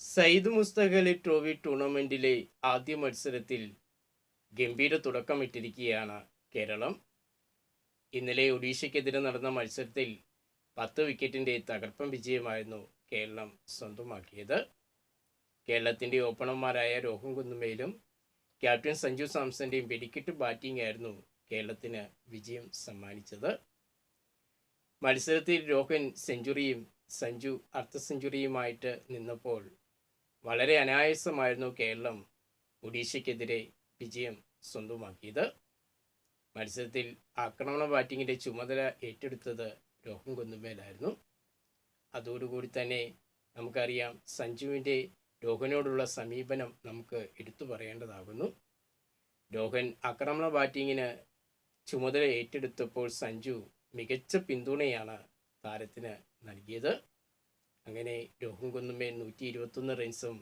Sayyid Mushtaq Ali trophy ടൂർണമെന്റിലെ ആദ്യ മത്സരത്തിൽ ഗംഭീര തുടക്കമിട്ടിരിക്കുകയാണ് കേരളം. ഇന്നലെ ഒഡീഷയ്ക്കെതിരെ നടന്ന മത്സരത്തിൽ പത്ത് വിക്കറ്റിന്റെ തകർപ്പൻ വിജയമായിരുന്നു കേരളം സ്വന്തമാക്കിയത്. കേരളത്തിന്റെ ഓപ്പണർമാരായ രോഹൻ കുന്നുമേലും ക്യാപ്റ്റൻ സഞ്ജു സാംസന്റെയും വെടിക്കെട്ട് ബാറ്റിംഗ് ആയിരുന്നു കേരളത്തിന് വിജയം സമ്മാനിച്ചത്. മത്സരത്തിൽ രോഹൻ സെഞ്ചുറിയും സഞ്ജു അർദ്ധ സെഞ്ചുറിയുമായിട്ട് നിന്നപ്പോൾ വളരെ അനായാസമായിരുന്നു കേരളം ഒഡീഷയ്ക്കെതിരെ വിജയം സ്വന്തമാക്കിയത്. മത്സരത്തിൽ ആക്രമണ ബാറ്റിങ്ങിന്റെ ചുമതല ഏറ്റെടുത്തത് രോഹൻ കുന്നുമേലായിരുന്നു അതോടുകൂടി തന്നെ നമുക്കറിയാം സഞ്ജുവിന്റെ രോഹനോടുള്ള സമീപനം നമുക്ക് എടുത്തു പറയേണ്ടതാകുന്നു. രോഹൻ ആക്രമണ ബാറ്റിങ്ങിന് ചുമതല ഏറ്റെടുത്തപ്പോൾ സഞ്ജു മികച്ച പിന്തുണയാണ് താരത്തിന് നൽകിയത്. അങ്ങനെ രോഹൻ കുന്നുമേൽ നൂറ്റി ഇരുപത്തൊന്ന് റൺസും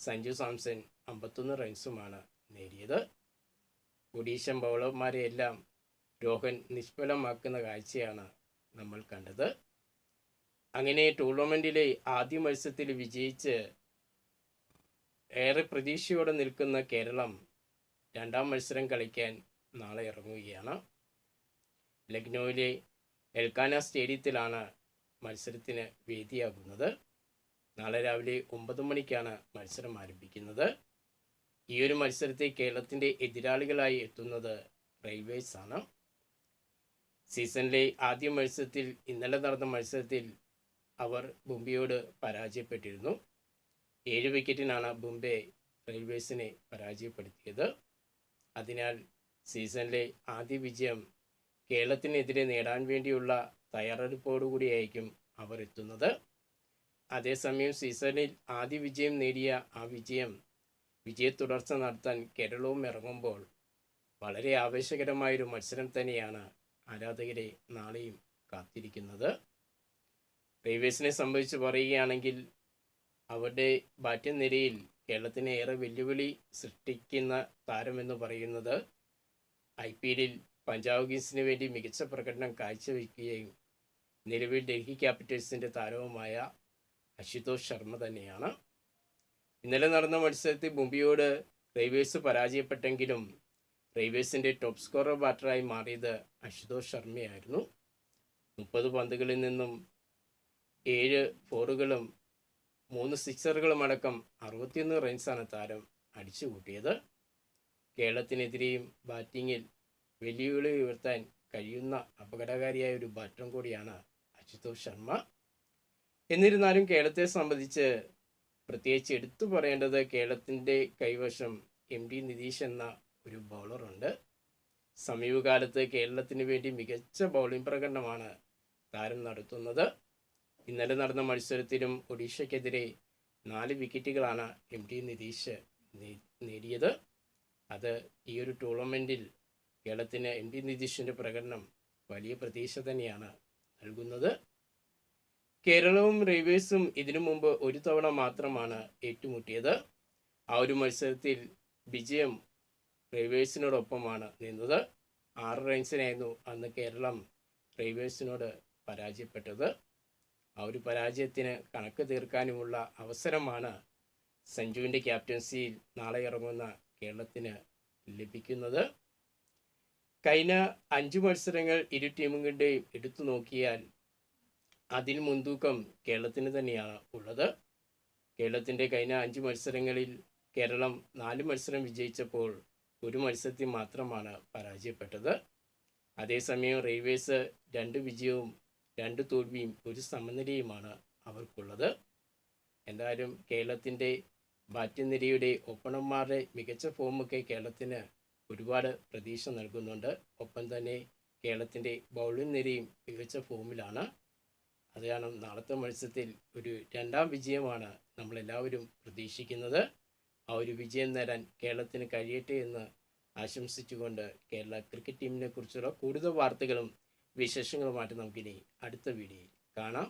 സഞ്ജു സാംസൺ അമ്പത്തൊന്ന് റൺസുമാണ് നേടിയത്. ഒഡീഷൻ ബൗളർമാരെയെല്ലാം രോഹൻ നിഷ്ഫലമാക്കുന്ന കാഴ്ചയാണ് നമ്മൾ കണ്ടത്. അങ്ങനെ ടൂർണമെന്റിലെ ആദ്യ മത്സരത്തിൽ വിജയിച്ച് ഏറെ പ്രതീക്ഷയോടെ നിൽക്കുന്ന കേരളം രണ്ടാം മത്സരം കളിക്കാൻ നാളെ ഇറങ്ങുകയാണ്. ലക്നൌവിലെ എൽക്കാന സ്റ്റേഡിയത്തിലാണ് മത്സരത്തിന് വേദിയാകുന്നത്. നാളെ രാവിലെ ഒമ്പത് മണിക്കാണ് മത്സരം ആരംഭിക്കുന്നത്. ഈ ഒരു മത്സരത്തെ കേരളത്തിന്റെ എതിരാളികളായി എത്തുന്നത് റെയിൽവേസ് ആണ്. സീസണിലെ ആദ്യ മത്സരത്തിൽ ഇന്നലെ നടന്ന മത്സരത്തിൽ അവർ ബുംബെയോട് പരാജയപ്പെട്ടിരുന്നു. ഏഴ് വിക്കറ്റിനാണ് ബുംബെ റെയിൽവേസിനെ പരാജയപ്പെടുത്തിയത്. അതിനാൽ സീസണിലെ ആദ്യ വിജയം കേരളത്തിനെതിരെ നേടാൻ വേണ്ടിയുള്ള തയ്യാറെടുപ്പോടുകൂടിയായിരിക്കും അവർ എത്തുന്നത്. അതേസമയം സീസണിൽ ആദ്യ വിജയം നേടിയ ആ വിജയം വിജയ തുടർച്ച നടത്താൻ കേരളവും ഇറങ്ങുമ്പോൾ വളരെ ആവേശകരമായൊരു മത്സരം തന്നെയാണ് ആരാധകരെ നാളെയും കാത്തിരിക്കുന്നത്. റെയിൽവേസിനെ സംബന്ധിച്ച് പറയുകയാണെങ്കിൽ അവരുടെ ബാറ്റിംഗ് നിരയിൽ കേരളത്തിന് ഏറെ വെല്ലുവിളി സൃഷ്ടിക്കുന്ന താരമെന്ന് പറയുന്നത് ഐ പി എല്ലിൽ പഞ്ചാബ് കിങ്സിന് വേണ്ടി മികച്ച പ്രകടനം കാഴ്ചവെക്കുകയും നിലവിൽ ഡൽഹി ക്യാപിറ്റൽസിന്റെ താരവുമായ അശുതോഷ് ശർമ്മ തന്നെയാണ്. ഇന്നലെ നടന്ന മത്സരത്തിൽ മുംബൈയോട് റെയിൽവേസ് പരാജയപ്പെട്ടെങ്കിലും റെയിൽവേസിന്റെ ടോപ്പ് സ്കോറർ ബാറ്ററായി മാറിയത് അശുതോഷ് ശർമ്മയായിരുന്നു. മുപ്പത് പന്തുകളിൽ നിന്നും ഏഴ് ഫോറുകളും മൂന്ന് സിക്സറുകളും അടക്കം അറുപത്തിയൊന്ന് റൺസാണ് താരം അടിച്ചു കൂട്ടിയത് കേരളത്തിനെതിരെയും ബാറ്റിങ്ങിൽ വെല്ലുവിളി ഉയർത്താൻ കഴിയുന്ന അപകടകാരിയായ ഒരു ബാറ്ററും കൂടിയാണ് അശുതോഷ് ശർമ്മ. എന്നിരുന്നാലും കേരളത്തെ സംബന്ധിച്ച് പ്രത്യേകിച്ച് എടുത്തു പറയേണ്ടത് കേരളത്തിന്റെ കൈവശം എം ഡി നിതീഷ് എന്ന ഒരു ബൗളറുണ്ട് സമീപകാലത്ത് കേരളത്തിന് വേണ്ടി മികച്ച ബൗളിംഗ് പ്രകടനമാണ് താരം നടത്തുന്നത്. ഇന്നലെ നടന്ന മത്സരത്തിലും ഒഡീഷയ്ക്കെതിരെ നാല് വിക്കറ്റുകളാണ് എം ടി നിതീഷ് നേടിയത്. അത് ഈ ഒരു ടൂർണമെന്റിൽ കേരളത്തിന് എം ടി നിതീഷിന്റെ പ്രകടനം വലിയ പ്രതീക്ഷ തന്നെയാണ് നൽകുന്നത്. കേരളവും റെയിൽവേസും ഇതിനു മുമ്പ് ഒരു തവണ മാത്രമാണ് ഏറ്റുമുട്ടിയത്. ആ ഒരു മത്സരത്തിൽ വിജയം റെയിൽവേസിനോടൊപ്പമാണ് നിന്നത്. ആറ് റൺസിനായിരുന്നു അന്ന് കേരളം റെയിൽവേസിനോട് പരാജയപ്പെട്ടത്. ആ ഒരു പരാജയത്തിന് കണക്ക് തീർക്കാനുമുള്ള അവസരമാണ് സഞ്ജുവിന്റെ ക്യാപ്റ്റൻസിയിൽ നാളെ ഇറങ്ങുന്ന കേരളത്തിന് ലഭിക്കുന്നത്. കഴിഞ്ഞ അഞ്ച് മത്സരങ്ങൾ ഇരു ടീമുകളുടെയും എടുത്തു നോക്കിയാൽ അതിൽ മുൻതൂക്കം കേരളത്തിന് തന്നെയാണ് ഉള്ളത്. കേരളത്തിന്റെ കഴിഞ്ഞ അഞ്ച് മത്സരങ്ങളിൽ കേരളം നാല് മത്സരം വിജയിച്ചപ്പോൾ ഒരു മത്സരത്തിൽ മാത്രമാണ് പരാജയപ്പെട്ടത്. അതേസമയം റെയിൽവേസ് രണ്ട് വിജയവും രണ്ട് തോൽവിയും ഒരു സമനിലയുമാണ് അവർക്കുള്ളത്. എന്തായാലും കേരളത്തിന്റെ ബാറ്റിംഗ് നിരയുടെ ഓപ്പണർമാരുടെ മികച്ച ഫോമൊക്കെ കേരളത്തിന് ഒരുപാട് പ്രതീക്ഷ നൽകുന്നുണ്ട്. ഒപ്പം തന്നെ കേരളത്തിന്റെ ബൗളിംഗ് നിരയും മികച്ച ഫോമിലാണ് അത് കാരണം നാളത്തെ മത്സരത്തിൽ ഒരു രണ്ടാം വിജയമാണ് നമ്മളെല്ലാവരും പ്രതീക്ഷിക്കുന്നത്. ആ ഒരു വിജയം നേടാൻ കേരളത്തിന് കഴിയട്ടെ എന്ന് ആശംസിച്ചുകൊണ്ട് കേരള ക്രിക്കറ്റ് ടീമിനെ കുറിച്ചുള്ള കൂടുതൽ വാർത്തകളും വിശേഷങ്ങളുമായിട്ട് നമുക്കിനി അടുത്ത വീഡിയോയിൽ കാണാം.